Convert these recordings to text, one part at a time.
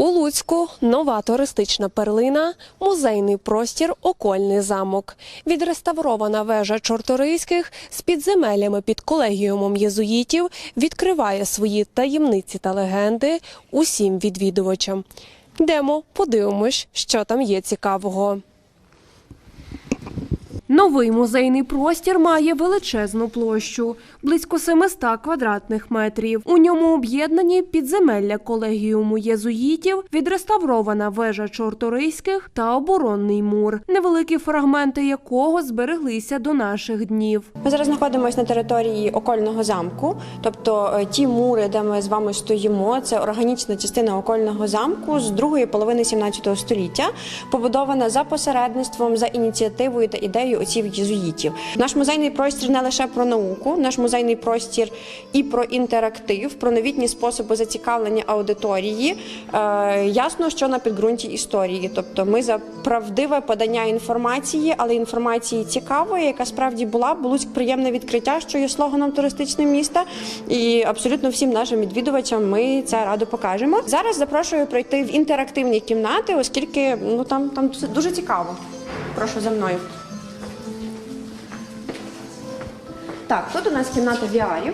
У Луцьку нова туристична перлина, музейний простір Окольний замок. Відреставрована вежа Чорторийських з підземеллями під колегіумом єзуїтів відкриває свої таємниці та легенди усім відвідувачам. Демо, подивимось, що там є цікавого. Новий музейний простір має величезну площу близько 700 квадратних метрів. У ньому об'єднані підземелля колегіуму єзуїтів, відреставрована вежа чорторийських та оборонний мур, невеликі фрагменти якого збереглися до наших днів. Ми зараз знаходимося на території окольного замку, тобто е, ті мури, де ми з вами стоїмо, це органічна частина окольного замку з другої половини 17 століття, побудована за посередництвом, за ініціативою та ідеєю отців єзуїтів. Наш музейний простір не лише про науку, наш музейний простір і про інтерактив, про новітні способи зацікавлення аудиторії. Е, ясно, що на підґрунті історії, тобто ми за правдиве подання інформації, але інформації цікавої, яка справді була, Луцьк приємне відкриття, що є слоганом туристичним міста. І абсолютно всім нашим відвідувачам ми це радо покажемо. Зараз запрошую пройти в інтерактивні кімнати, оскільки ну там, там дуже цікаво. Прошу за мною. Так, тут у нас кімната VR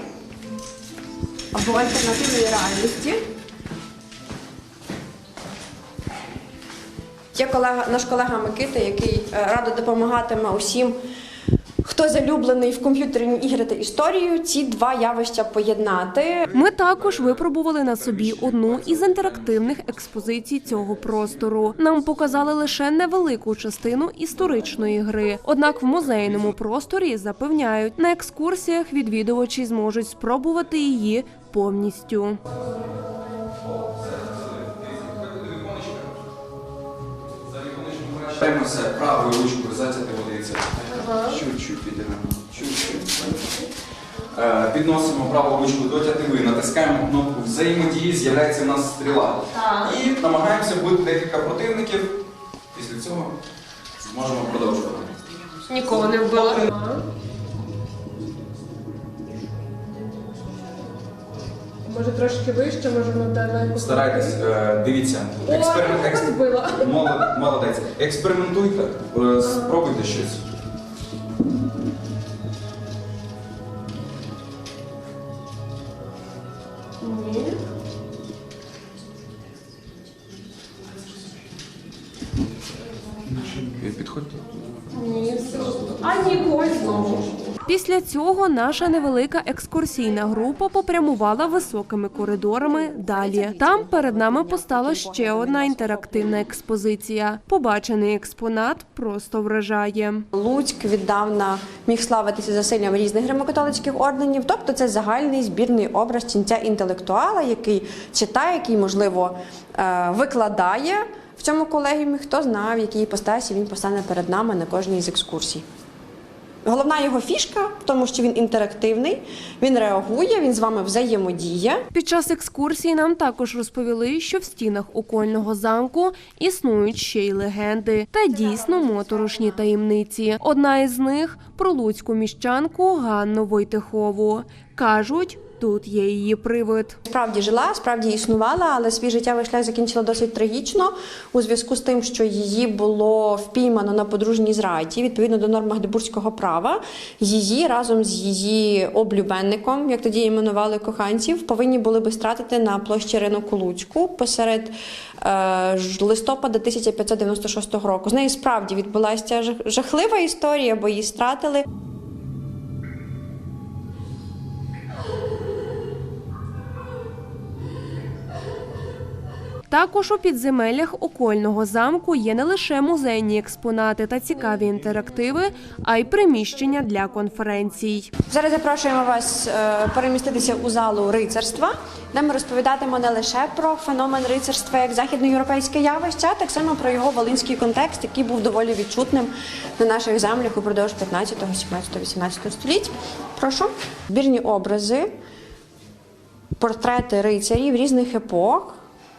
або альтернативної реальності. Є колега, наш колега Микита, який е, радо допомагатиме усім, хто залюблений в комп'ютерні ігри та історію, ці два явища поєднати. Ми також випробували на собі одну із інтерактивних експозицій цього простору. Нам показали лише невелику частину історичної гри. Однак в музейному просторі запевняють, на екскурсіях відвідувачі зможуть спробувати її повністю. Правою ручкою затяти водиця. Чуть-чуть підійдемо. Чуть-чуть. Е, Підносимо праву ручку до тятиви, натискаємо кнопку взаємодії, з'являється у нас стріла. І намагаємося бути декілька противників. Після цього зможемо продовжувати. Нікого не вбила. Може трошки вище, може на далеко. Старайтесь, е, дивіться, експеримент, екс- збила. Молод- молодець. Експериментуйте, е, спробуйте щось. Підходьте. А ні, знову. Після цього наша невелика екскурсійна група попрямувала високими коридорами далі. Там перед нами постала ще одна інтерактивна експозиція. Побачений експонат просто вражає. Луцьк віддавна міг славитися засиллям різних гримокатолицьких орденів, тобто це загальний збірний образ ченця інтелектуала, який читає, який, можливо, е, викладає цьому колегіумі. Хто знає, в якій іпостасі він постане перед нами на кожній з екскурсій. Головна його фішка в тому, що він інтерактивний, він реагує, він з вами взаємодіє. Під час екскурсії нам також розповіли, що в стінах окольного замку існують ще й легенди та дійсно моторошні таємниці. Одна із них про луцьку міщанку Ганну Войтихову. Кажуть, тут є її привид. Справді жила, справді існувала, але свій життєвий шлях закінчила досить трагічно у зв'язку з тим, що її було впіймано на подружній зраді відповідно до норм магдебурзького права. Її разом з її облюбенником, як тоді іменували коханців, повинні були би стратити на площі ринку Луцьку посеред е, листопада 1596 року. З нею справді відбулася жах- жахлива історія, бо її стратили. Також у підземеллях окольного замку є не лише музейні експонати та цікаві інтерактиви, а й приміщення для конференцій. Зараз запрошуємо вас е, переміститися у залу рицарства, де ми розповідатимемо не лише про феномен рицарства як західноєвропейське явище, а так само про його волинський контекст, який був доволі відчутним на наших землях упродовж 15, 17, 18 століть. Прошу. Збірні образи, портрети рицарів різних епох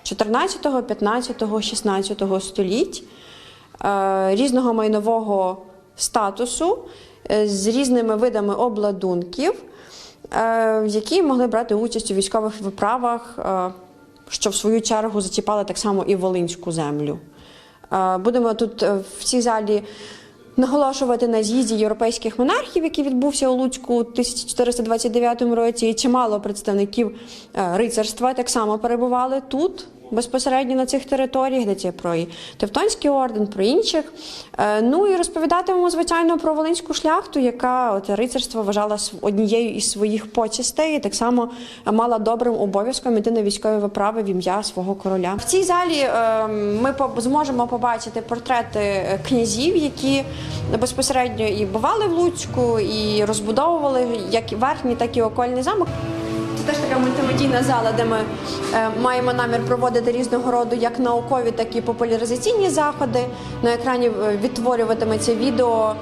14, 15, 16 століть е, різного майнового статусу е, з різними видами обладунків, е, які могли брати участь у військових виправах що в свою чергу зачіпали так само і Волинську землю. Будемо тут в цій залі наголошувати на з'їзді європейських монархів, який відбувся у Луцьку у 1429 році. І чимало представників рицарства так само перебували тут. Безпосередньо на цих територіях, йдеться про і Тевтонський орден, про інших. Е, Ну і розповідатимемо, звичайно, про Волинську шляхту, яка от, рицарство вважала однією із своїх почестей, і так само мала добрим обов'язком іти на військові виправи в ім'я свого короля. В цій залі е, ми зможемо побачити портрети е, князів, які безпосередньо і бували в Луцьку, і розбудовували як верхній, так і окольний замок. Теж така мультимедійна зала, де ми е, маємо намір проводити різного роду як наукові, так і популяризаційні заходи. На екрані е, відтворюватиметься відео,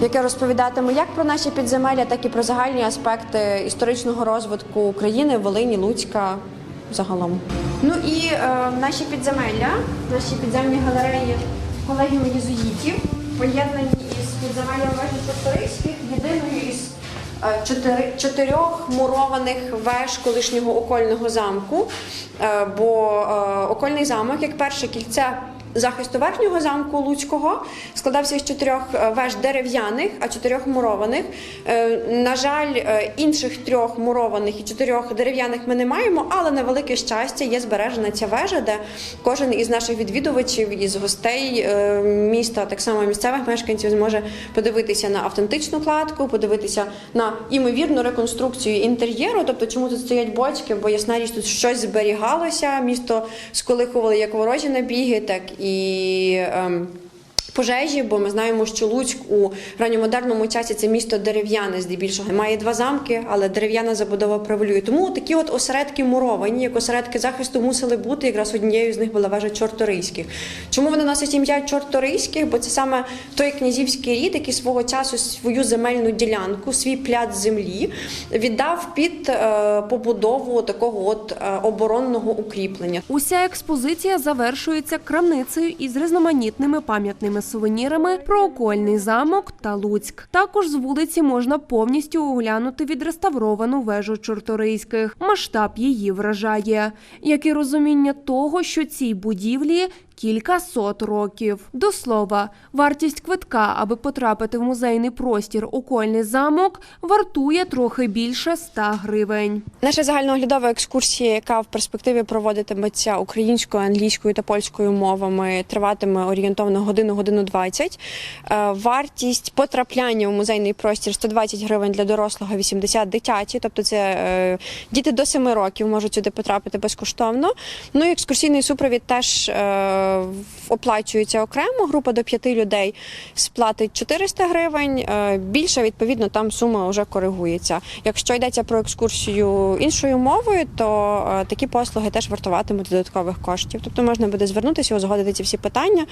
яке розповідатиме як про наші підземелля, так і про загальні аспекти історичного розвитку України, Волині, Луцька загалом. Ну і е, наші підземелля, наші підземні галереї колегіуму єзуїтів, поєднані із підземеллям вежі Чорторийських, єдиною із чотирьох мурованих веж колишнього окольного замку. Е, Бо е, окольний замок, як перше кільце захисту верхнього замку Луцького, складався із чотирьох е, веж дерев'яних, а чотирьох мурованих. Е, На жаль, е, інших трьох мурованих і чотирьох дерев'яних ми не маємо, але на велике щастя є збережена ця вежа, де кожен із наших відвідувачів із гостей міста, так само місцевих мешканців, зможе подивитися на автентичну кладку, подивитися на імовірну реконструкцію інтер'єру. Тобто, чому тут стоять бочки, бо ясна річ, тут щось зберігалося. Місто сколихували як ворожі набіги, так і. Пожежі, бо ми знаємо, що Луцьк у ранньомодерному часі це місто дерев'яне здебільшого. Має два замки, але дерев'яна забудова превалює. Тому такі от осередки муровані, як осередки захисту мусили бути. Якраз однією з них була вежа Чорторийських. Чому вони носять ім'я Чорторийських? Бо це саме той князівський рід, який свого часу свою земельну ділянку, свій пляц землі віддав під е, побудову такого от е, оборонного укріплення. Уся експозиція завершується крамницею із різноманітними пам'ятними сувенірами про окольний замок та Луцьк. Також з вулиці можна повністю оглянути відреставровану вежу Чорторийських. Масштаб її вражає, як і розуміння того, що цій будівлі кілька сот років. До слова, вартість квитка, аби потрапити в музейний простір окольний замок, вартує трохи більше 100 гривень. Наша загальнооглядова екскурсія, яка в перспективі проводитиметься українською, англійською та польською мовами, триватиме орієнтовно годину, годину 20. Е, Вартість потрапляння у музейний простір 120 гривень для дорослого, 80 дитячі. Тобто це е, діти до 7 років можуть сюди потрапити безкоштовно. Ну і екскурсійний супровід теж е, оплачується окремо. Група до 5 людей сплатить 400 гривень. Е, Більше відповідно там сума вже коригується. Якщо йдеться про екскурсію іншою мовою, то е, такі послуги теж вартуватимуть додаткових коштів. Тобто можна буде звернутися, узгодити ці всі питання.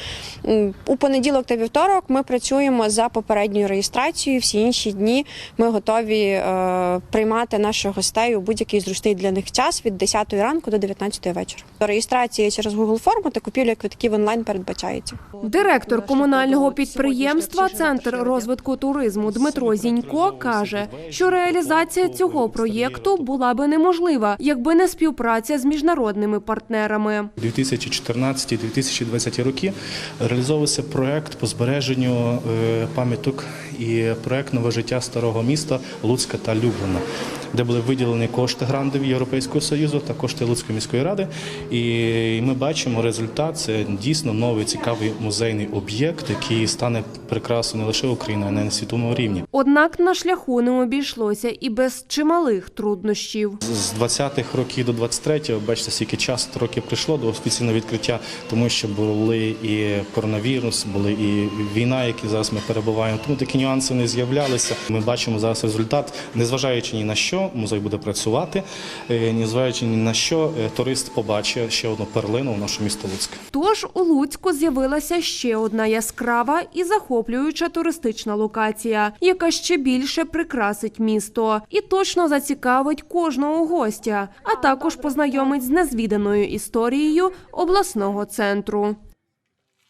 У понеділок та вівторок ми працюємо за попередньою реєстрацією. Всі інші дні ми готові е, приймати наших гостей у будь-який зручний для них час від 10 ранку до 19 вечора. Реєстрація через Google форму та купівля квитків онлайн передбачається. Директор комунального підприємства Центр розвитку туризму Дмитро Зінько каже, що реалізація цього проєкту була би неможлива, якби не співпраця з міжнародними партнерами. 2014-2020 роки реалізовувався проект по збереженню е, пам'яток і проект нове життя старого міста Луцька та Люблина, де були виділені кошти грантові Європейського союзу та кошти Луцької міської ради. І ми бачимо результат. Це дійсно новий цікавий музейний об'єкт, який стане прекрасно не лише Україною, а й на світовому рівні. Однак на шляху не обійшлося і без чималих труднощів. З 20-х років до 23-го, бачите, скільки часу років прийшло до офіційного відкриття, тому що були і коронавірус, були і війна, які зараз ми перебуваємо. Тому такі нюанси не з'являлися. Ми бачимо зараз результат, незважаючи ні на що, музей буде працювати, е, незважаючи ні на що, е, турист побачить ще одну перлину в наше місто Луцьк. Тож у Луцьку з'явилася ще одна яскрава і захоплююча туристична локація, яка ще більше прикрасить місто і точно зацікавить кожного гостя, а також познайомить з незвіданою історією обласного центру.